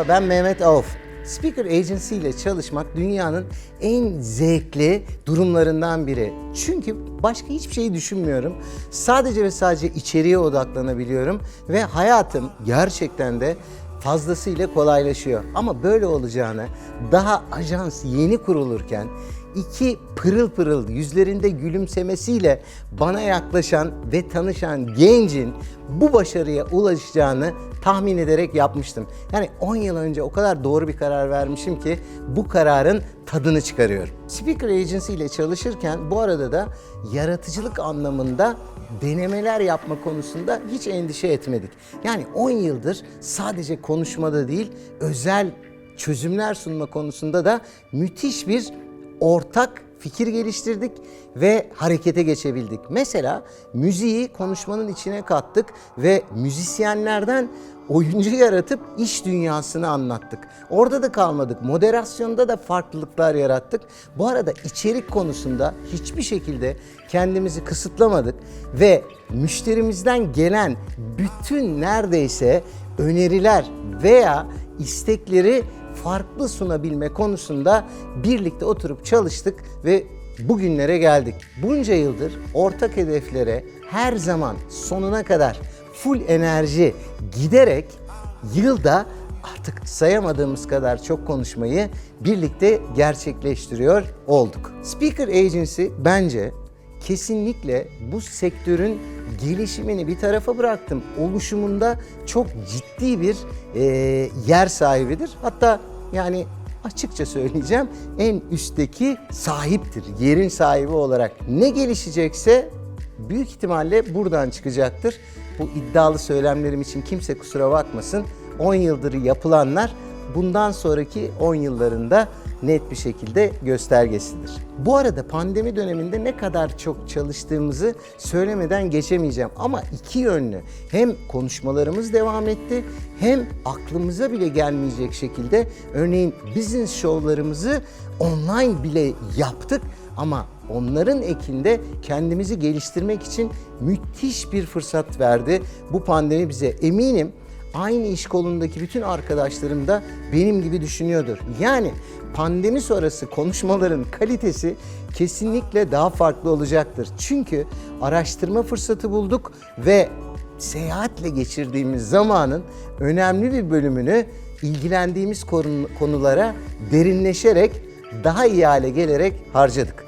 Merhaba ben Mehmet Avuf. Speaker Agency ile çalışmak dünyanın en zevkli durumlarından biri. Çünkü başka hiçbir şeyi düşünmüyorum. Sadece ve sadece içeriye odaklanabiliyorum ve hayatım gerçekten de fazlasıyla kolaylaşıyor. Ama böyle olacağını daha ajans yeni kurulurken iki pırıl pırıl yüzlerinde gülümsemesiyle bana yaklaşan ve tanışan gencin bu başarıya ulaşacağını tahmin ederek yapmıştım. Yani 10 yıl önce o kadar doğru bir karar vermişim ki bu kararın tadını çıkarıyorum. Speaker Agency ile çalışırken bu arada da yaratıcılık anlamında denemeler yapma konusunda hiç endişe etmedik. Yani 10 yıldır sadece konuşmada değil, özel çözümler sunma konusunda da müthiş bir ortak fikir geliştirdik ve harekete geçebildik. Mesela müziği konuşmanın içine kattık ve müzisyenlerden oyuncu yaratıp iş dünyasını anlattık. Orada da kalmadık. Moderasyonda da farklılıklar yarattık. Bu arada içerik konusunda hiçbir şekilde kendimizi kısıtlamadık ve müşterimizden gelen bütün neredeyse öneriler veya istekleri farklı sunabilme konusunda birlikte oturup çalıştık ve bugünlere geldik. Bunca yıldır ortak hedeflere her zaman sonuna kadar full enerji giderek yılda artık sayamadığımız kadar çok konuşmayı birlikte gerçekleştiriyor olduk. Speaker Agency bence kesinlikle bu sektörün gelişimini bir tarafa bıraktım. Oluşumunda çok ciddi bir e, yer sahibidir. Hatta yani açıkça söyleyeceğim en üstteki sahiptir. Yerin sahibi olarak ne gelişecekse büyük ihtimalle buradan çıkacaktır. Bu iddialı söylemlerim için kimse kusura bakmasın. 10 yıldır yapılanlar bundan sonraki 10 yıllarında net bir şekilde göstergesidir. Bu arada pandemi döneminde ne kadar çok çalıştığımızı söylemeden geçemeyeceğim. Ama iki yönlü. Hem konuşmalarımız devam etti hem aklımıza bile gelmeyecek şekilde örneğin business show'larımızı online bile yaptık ama onların ekinde kendimizi geliştirmek için müthiş bir fırsat verdi. Bu pandemi bize eminim aynı iş kolundaki bütün arkadaşlarım da benim gibi düşünüyordur. Yani pandemi sonrası konuşmaların kalitesi kesinlikle daha farklı olacaktır. Çünkü araştırma fırsatı bulduk ve seyahatle geçirdiğimiz zamanın önemli bir bölümünü ilgilendiğimiz konu- konulara derinleşerek daha iyi hale gelerek harcadık.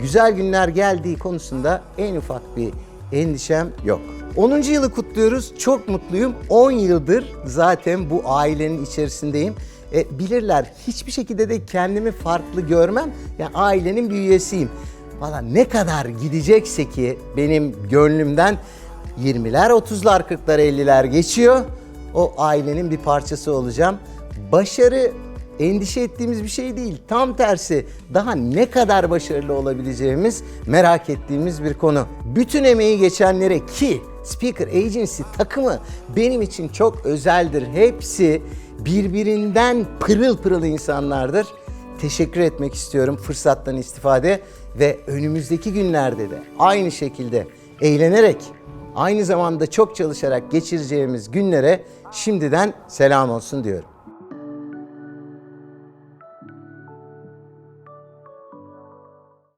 Güzel günler geldiği konusunda en ufak bir endişem yok. 10. yılı kutluyoruz. Çok mutluyum. 10 yıldır zaten bu ailenin içerisindeyim. E, bilirler hiçbir şekilde de kendimi farklı görmem. Yani ailenin bir üyesiyim. Valla ne kadar gidecekse ki benim gönlümden 20'ler, 30'lar, 40'lar, 50'ler geçiyor. O ailenin bir parçası olacağım. Başarı endişe ettiğimiz bir şey değil. Tam tersi daha ne kadar başarılı olabileceğimiz merak ettiğimiz bir konu. Bütün emeği geçenlere ki Speaker Agency takımı benim için çok özeldir. Hepsi birbirinden pırıl pırıl insanlardır. Teşekkür etmek istiyorum fırsattan istifade ve önümüzdeki günlerde de aynı şekilde eğlenerek aynı zamanda çok çalışarak geçireceğimiz günlere şimdiden selam olsun diyorum.